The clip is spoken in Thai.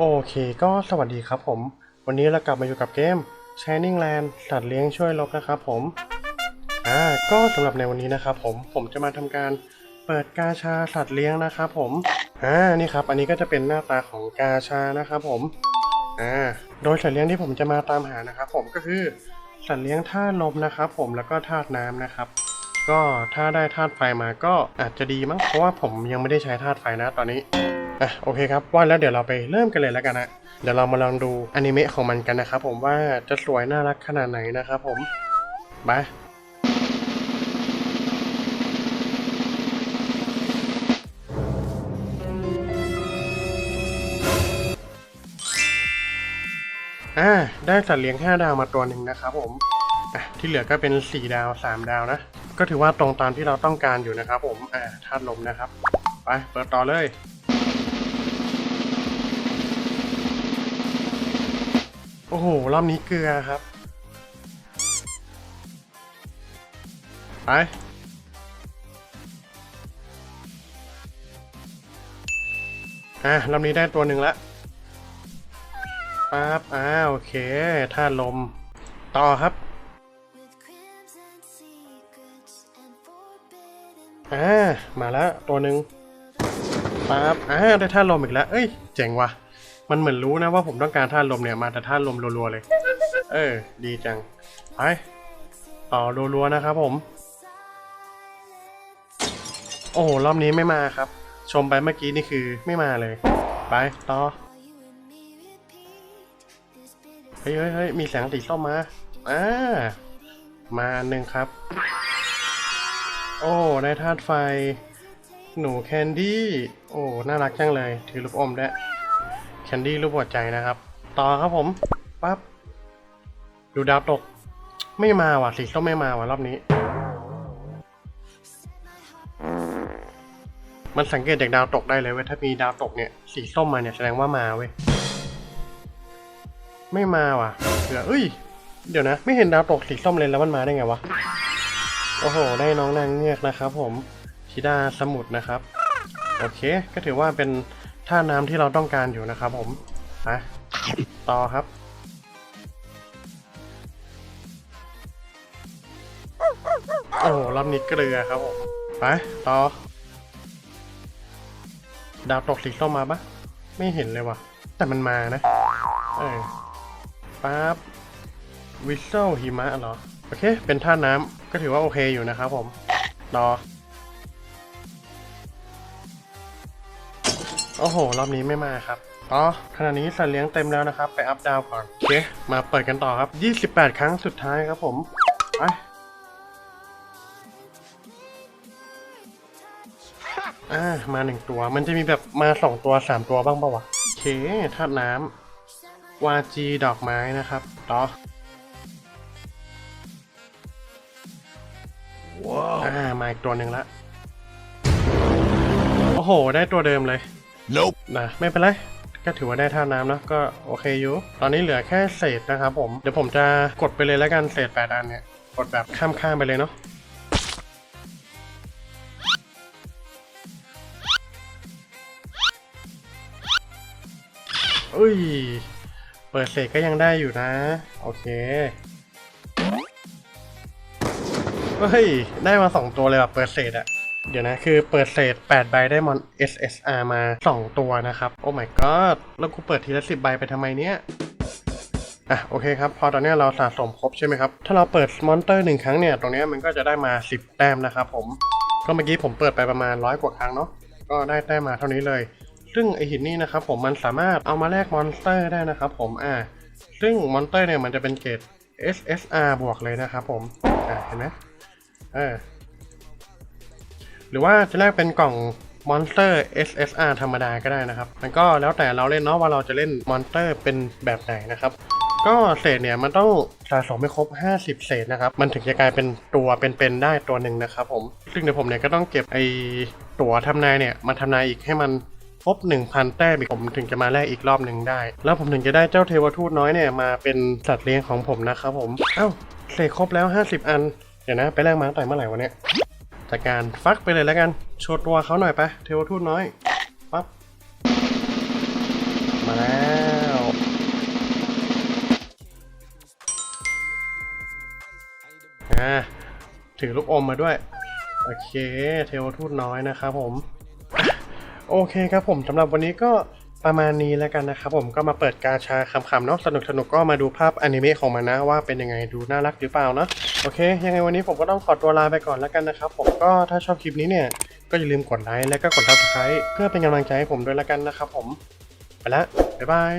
โอเคก็สวัสดีครับผม วันนี้เรากลับมาอยู่กับเกม Shining Land สัตว์เลี้ยงช่วยลบนะครับผม อ่าก็สำหรับในวันนี้นะครับผมผมจะมาทำการเปิดกาชาสัตว์เลี้ยงนะครับผม อ่านี่ครับ อันนี้ก็จะเป็นหน้าตาของกาชานะครับผม อ่าโดยสัตว์เลี้ยงที่ผมจะมาตามหานะครับผมก็คือสัตว์เลี้ยงธาตุลมนะครับผมแล้วก็ธาตุน้ำนะครับ ก็ถ้าได้ธาตุไฟมาก็อาจจะดีมั้งเพราะว่าผมยังไม่ได้ใช้ธาตุไฟนะตอนนี้ อะโอเคครับว่าแล้วเดี๋ยวเราไปเริ่มกันเลยแล้วกันนะเดี๋ยวเรามาลองดูอนิเมะของมันกันนะครับผมว่าจะสวยน่ารักขนาดไหนนะครับผมไปอ่าได้สัตว์เลี้ยง 5 ดาวมาตัวหนึ่งนะครับผมอะที่เหลือก็เป็น 4 ดาว 3 ดาวนะ ก็ถือว่าตรงตามที่เราต้องการอยู่นะครับผมอ่าธาตุลมนะครับ ไปเปิดต่อเลย โอ้โห รอบนี้เกลือครับ ไป อะรอบนี้ได้ตัวหนึ่งละปั๊บอ่าโอเคธาลม ต่อครับอ่ามาแล้วตัวหนึ่งปั๊บอ่าได้ท่าลมอีกแล้ว เอ้ย เจ๋งว่ะ มันเหมือนรู้นะว่าผมต้องการท่าลมเนี่ยมาแต่ท่าลมรัวๆเลย เออ ดีจัง ไป ต่อรัวๆนะครับผม โอ้โห รอบนี้ไม่มาครับ ชมไปเมื่อกี้นี่คือไม่มาเลย ไป ต่อ เฮ้ยเฮ้ยเฮ้ยมีแสงสีส้มมา อ่า มาหนึ่งครับ โอ้ได้ธาตุไฟ หนูแคนดี้ โอ้ น่ารักจังเลย ถือลูกอมด้วย แคนดี้รูปหัวใจนะครับ ต่อครับผมปั๊บดูดาวตก ไม่มาว่ะสีส้มไม่มาว่ะรอบนี้ มันสังเกตจากดาวตกได้เลยเว้ยถ้ามีดาวตกเนี่ยสีส้มมาเนี่ยแสดงว่ามาเว้ยไม่มาว่ะเหลือเอ้ย เดี๋ยวนะ ไม่เห็นดาวตกสีส้มเลยแล้วมันมาได้ไงวะโอ้โห ได้น้องนางเงือกนะครับ ผมธิดาสมุทรนะครับ โอเค ก็ถือว่าเป็น ท่าน้ำที่เราต้องการอยู่นะครับผมไปต่อครับ โอ้โหรอบนี้เกลือครับผมไปต่อ ดาวตกสีส้มมาปะไม่เห็นเลยว่ะ แต่มันมานะ เออปั๊บวิสเซลหิมะเหรอ โอเค เป็นท่าน้ำก็ถือว่าโอเคอยู่นะครับผมรอ โอ้โห รอบนี้ไม่มาครับต่อขณะนี้สัตว์เลี้ยงเต็มแล้วนะครับ ไปอัพดาวก่อนโอเคมาเปิดกันต่อครับ 28 ครั้งสุดท้ายครับผมไปอ่ามาหนึ่งตัว มันจะมีแบบมาสองตัวสามตัวบ้างปะวะโอเคธาตุน้ำวาจีดอกไม้นะครับต่อว้าวอ่ามาอีกตัวหนึ่งละ โอ้โห ได้ตัวเดิมเลย nope นะไม่เป็นไรก็ถือว่าได้ท่าน้ำนะก็โอเคอยู่ ตอนนี้เหลือแค่เศษนะครับผม เดี๋ยวผมจะกดไปเลยแล้วกันเศษแปดอันเนี่ย กดแบบข้ามๆไปเลยเนาะอุ้ย เปิดเศษก็ยังได้อยู่นะ โอเค เฮ้ย ได้มาสองตัวเลยว่ะเปิดเศษอะ เดี๋ยวนะ คือเปิดเศษ8ใบได้มอน SSR มา 2 ตัวนะครับ โอ้ my god แล้วกูเปิดทีละ 10 ใบไปทำไมเนี่ยอะโอเคครับพอตอนนี้เราสะสมครบใช่ไหมครับ ถ้าเราเปิดมอนเตอร์หนึ่งครั้งเนี่ย ตรงนี้มันก็จะได้มา 10 แต้มนะครับผม ก็เมื่อกี้ผมเปิดไปประมาณร้อยกว่าครั้งเนาะก็ได้แต้มมาเท่านี้เลย ซึ่งไอหินนี่นะครับผมมันสามารถเอามาแลกมอนสเตอร์ได้นะครับผมอ่าซึ่งมอนสเตอร์เนี่ยมันจะเป็นเกรด SSR บวกเลยนะครับผมอ่าเห็นไหมเออ หรือว่าจะแลกเป็นกล่องมอนสเตอร์ SSR ธรรมดาก็ได้นะครับ มันก็แล้วแต่เราเล่นเนาะว่าเราจะเล่นมอนสเตอร์เป็นแบบไหนนะครับ ก็เศษเนี่ยมันต้องสะสมไม่ครบ 50 เศษนะครับ มันถึงจะกลายเป็นตัวเป็นๆได้ตัวหนึ่งนะครับผม ซึ่งเดี๋ยวผมเนี่ยก็ต้องเก็บไอตัวทำนายเนี่ยมาทำนายอีกให้มันครบ 1,000 แต้มอีกผมถึงจะมาแลกอีกรอบหนึ่งได้ แล้วผมถึงจะได้เจ้าเทวทูตน้อยเนี่ยมาเป็นสัตว์เลี้ยงของผมนะครับผม เอ้าเศษครบแล้ว 50 อัน เดี๋ยวนะไปแลกมาตั้งแต่เมื่อไหร่วะเนี่ย จากการฟักไปเลยแล้วกันโชว์ตัวเขาหน่อยไปเทวทูตน้อยปั๊บมาแล้วอ่าถือลูกอมมาด้วย โอเค เทวทูตน้อยนะครับผม โอเคครับผมสำหรับวันนี้ก็ ประมาณนี้แล้วกันนะครับผมก็มาเปิดกาชาคำๆเนาะสนุกสนุกก็มาดูภาพอนิเมะของมันนะว่าเป็นยังไงดูน่ารักหรือเปล่าเนาะโอเค ยังไงวันนี้ผมก็ต้องขอตัวลาไปก่อนแล้วกันนะครับผมก็ถ้าชอบคลิปนี้เนี่ย ก็อย่าลืมกดไลค์และก็กดติดตามเพื่อเป็นกำลังใจให้ผมด้วยแล้วกันนะครับผมไปละบ๊ายบาย